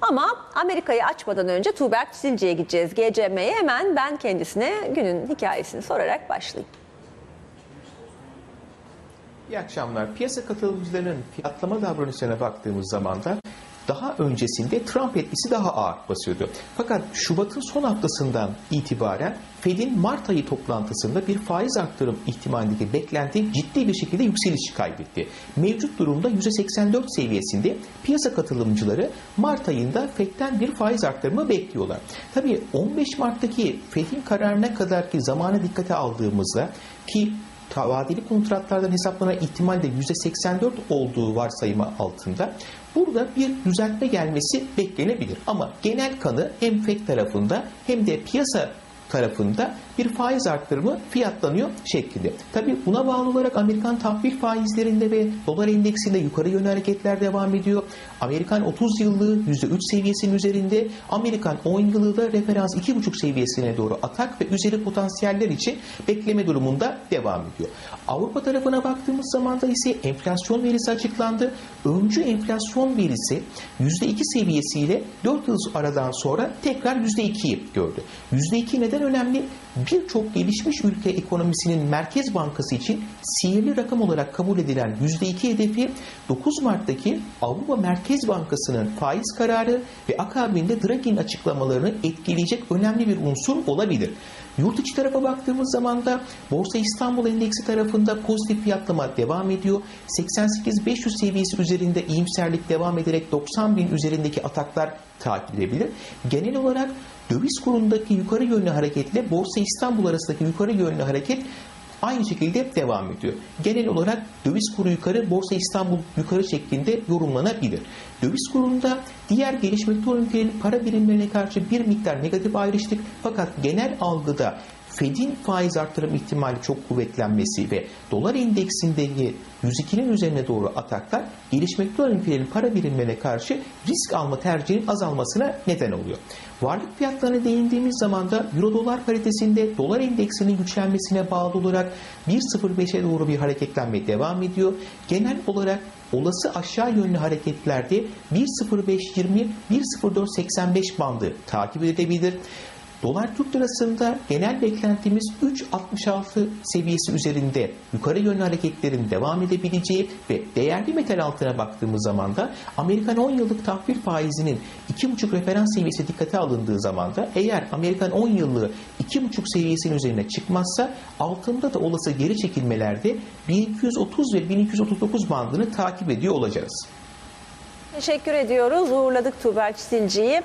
Ama Amerika'yı açmadan önce Tuğberk Çisilci'ye gideceğiz. GCM'ye hemen ben kendisine günün hikayesini sorarak başlayayım. İyi akşamlar. Piyasa katılımcılarının fiyatlama davranışlarına baktığımız zaman da daha öncesinde Trump etkisi daha ağır basıyordu. Fakat Şubat'ın son haftasından itibaren Fed'in Mart ayı toplantısında bir faiz arttırım ihtimalindeki beklenti ciddi bir şekilde yükseliş kaybetti. Mevcut durumda %84 seviyesinde piyasa katılımcıları Mart ayında Fed'den bir faiz arttırımı bekliyorlar. Tabii 15 Mart'taki Fed'in kararına kadar ki zamanı dikkate aldığımızda ki vadeli kontratlardan hesaplanan ihtimal de %84 olduğu varsayımı altında burada bir düzeltme gelmesi beklenebilir. Ama genel kanı hem FED tarafında hem de piyasa tarafında bir faiz arttırımı fiyatlanıyor şeklinde. Tabii buna bağlı olarak Amerikan tahvil faizlerinde ve dolar endeksinde yukarı yönlü hareketler devam ediyor. Amerikan 30 yıllığı %3 seviyesinin üzerinde, Amerikan 10 yıllığı da referans 2,5 seviyesine doğru atak ve üzeri potansiyeller için bekleme durumunda devam ediyor. Avrupa tarafına baktığımız zaman da ise enflasyon verisi açıklandı. Öncü enflasyon verisi %2 seviyesiyle 4 yıl aradan sonra tekrar %2'yi gördü. %2 neden önemli? Birçok gelişmiş ülke ekonomisinin Merkez Bankası için sihirli rakam olarak kabul edilen %2 hedefi 9 Mart'taki Avrupa Merkez Bankası'nın faiz kararı ve akabinde Draghi'nin açıklamalarını etkileyecek önemli bir unsur olabilir. Yurt içi tarafa baktığımız zaman da Borsa İstanbul Endeksi tarafında pozitif fiyatlama devam ediyor. 88-500 seviyesi üzerinde iyimserlik devam ederek 90 bin üzerindeki ataklar takip edebilir. Genel olarak döviz kurundaki yukarı yönlü hareketle Borsa İstanbul arasındaki yukarı yönlü hareket aynı şekilde devam ediyor. Genel olarak döviz kuru yukarı, Borsa İstanbul yukarı şeklinde yorumlanabilir. Döviz kurunda diğer gelişmekte olan para birimlerine karşı bir miktar negatif ayrıştık fakat genel algıda Fed'in faiz artırım ihtimali çok kuvvetlenmesi ve dolar endeksindeki 102'nin üzerine doğru ataklar gelişmekte olan ülkelerin para birimlerine karşı risk alma tercihinin azalmasına neden oluyor. Varlık fiyatlarına değindiğimiz zaman da euro dolar paritesinde dolar endeksinin güçlenmesine bağlı olarak 1.05'e doğru bir hareketlenme devam ediyor. Genel olarak olası aşağı yönlü hareketlerde 1.0520 1.0485 bandı takip edebilir. Dolar Türk lirasında genel beklentimiz 3.66 seviyesi üzerinde yukarı yönlü hareketlerin devam edebileceği ve değerli metal altına baktığımız zaman da Amerikan 10 yıllık tahvil faizinin 2.5 referans seviyesi dikkate alındığı zaman da eğer Amerikan 10 yıllığı 2.5 seviyesinin üzerine çıkmazsa altında da olası geri çekilmelerde 1230 ve 1239 bandını takip ediyor olacağız. Teşekkür ediyoruz. Uğurladık Tuğberk Çisilci'yi.